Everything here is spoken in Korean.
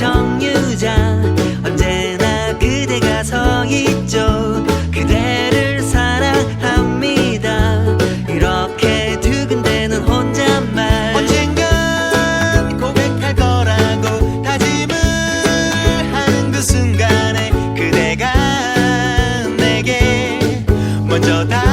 정유자 언제나 그대가 서 있죠. 그대를 사랑합니다. 이렇게 두근대는 혼잣말. 언젠간 고백할 거라고 다짐을 하는 그 순간에 그대가 내게 먼저 다